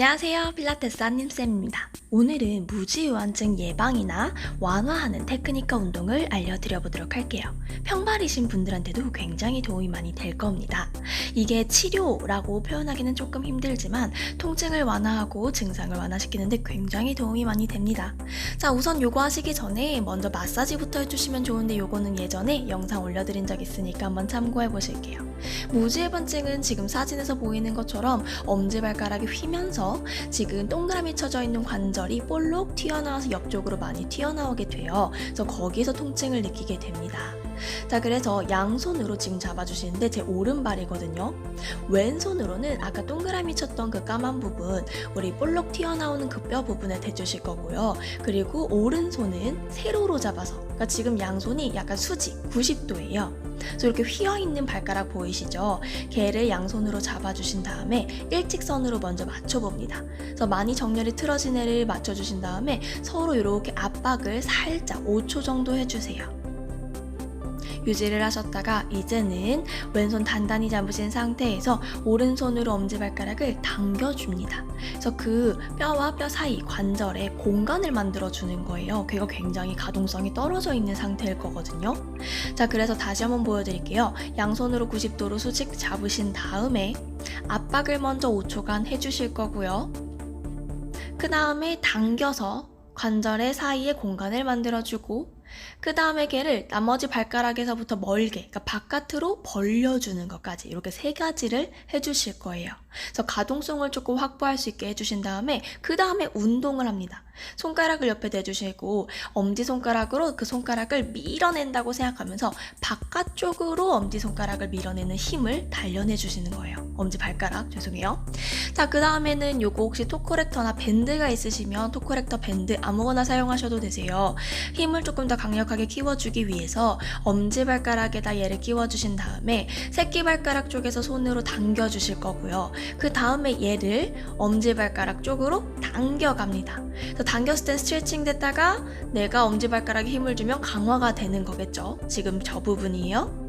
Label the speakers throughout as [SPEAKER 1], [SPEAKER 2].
[SPEAKER 1] 안녕하세요. 필라테스 한님쌤입니다. 오늘은 무지유한증 예방이나 완화하는 테크니카 운동을 알려드려 보도록 할게요. 평발이신 분들한테도 굉장히 도움이 많이 될 겁니다. 이게 치료라고 표현하기는 조금 힘들지만 통증을 완화하고 증상을 완화시키는데 굉장히 도움이 많이 됩니다. 자, 우선 요거 하시기 전에 먼저 마사지부터 해주시면 좋은데 요거는 예전에 영상 올려드린 적 있으니까 한번 참고해 보실게요. 무지해반증은 지금 사진에서 보이는 것처럼 엄지발가락이 휘면서 지금 동그라미 쳐져 있는 관절이 볼록 튀어나와서 옆쪽으로 많이 튀어나오게 돼요. 그래서 거기서 통증을 느끼게 됩니다. 자, 그래서 양손으로 지금 잡아주시는데 제 오른발이거든요. 왼손으로는 아까 동그라미 쳤던 그 까만 부분, 우리 볼록 튀어나오는 그 뼈 부분에 대주실 거고요. 그리고 오른손은 세로로 잡아서, 그러니까 지금 양손이 약간 수직, 90도예요. 그래서 이렇게 휘어있는 발가락 보이시죠? 걔를 양손으로 잡아주신 다음에 일직선으로 먼저 맞춰봅니다. 그래서 많이 정렬이 틀어진 애를 맞춰주신 다음에 서로 이렇게 압박을 살짝 5초 정도 해주세요. 유지를 하셨다가 이제는 왼손 단단히 잡으신 상태에서 오른손으로 엄지발가락을 당겨줍니다. 그래서 그 뼈와 뼈 사이 관절에 공간을 만들어주는 거예요. 그거 굉장히 가동성이 떨어져 있는 상태일 거거든요. 자, 그래서 다시 한번 보여드릴게요. 양손으로 90도로 수직 잡으신 다음에 압박을 먼저 5초간 해주실 거고요. 그 다음에 당겨서 관절의 사이에 공간을 만들어주고 그 다음에 걔를 나머지 발가락에서부터 멀게, 그러니까 바깥으로 벌려주는 것까지 이렇게 세 가지를 해주실 거예요. 그래서 가동성을 조금 확보할 수 있게 해주신 다음에 그 다음에 운동을 합니다. 손가락을 옆에 대주시고 엄지손가락으로 그 손가락을 밀어낸다고 생각하면서 바깥쪽으로 엄지손가락을 밀어내는 힘을 단련해 주시는 거예요. 엄지발가락, 죄송해요. 자, 그 다음에는 요거 혹시 토코렉터나 밴드가 있으시면 토코렉터 밴드 아무거나 사용하셔도 되세요. 힘을 조금 더 강력하게 키워주기 위해서 엄지발가락에다 얘를 끼워주신 다음에 새끼발가락 쪽에서 손으로 당겨주실 거고요. 그 다음에 얘를 엄지발가락 쪽으로 당겨갑니다. 그래서 당겼을 땐 스트레칭 됐다가 내가 엄지발가락에 힘을 주면 강화가 되는 거겠죠. 지금 저 부분이에요.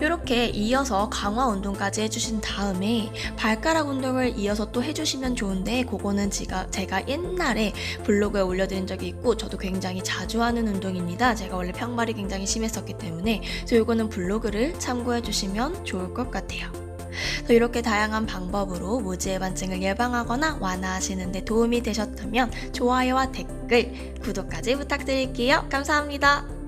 [SPEAKER 1] 이렇게 이어서 강화 운동까지 해주신 다음에 발가락 운동을 이어서 또 해주시면 좋은데 그거는 제가, 제가 옛날에 블로그에 올려드린 적이 있고 저도 굉장히 자주 하는 운동입니다. 제가 원래 평발이 굉장히 심했었기 때문에 그래서 이거는 블로그를 참고해 주시면 좋을 것 같아요. 이렇게 다양한 방법으로 무지해반증을 예방하거나 완화하시는 데 도움이 되셨다면 좋아요와 댓글, 구독까지 부탁드릴게요. 감사합니다.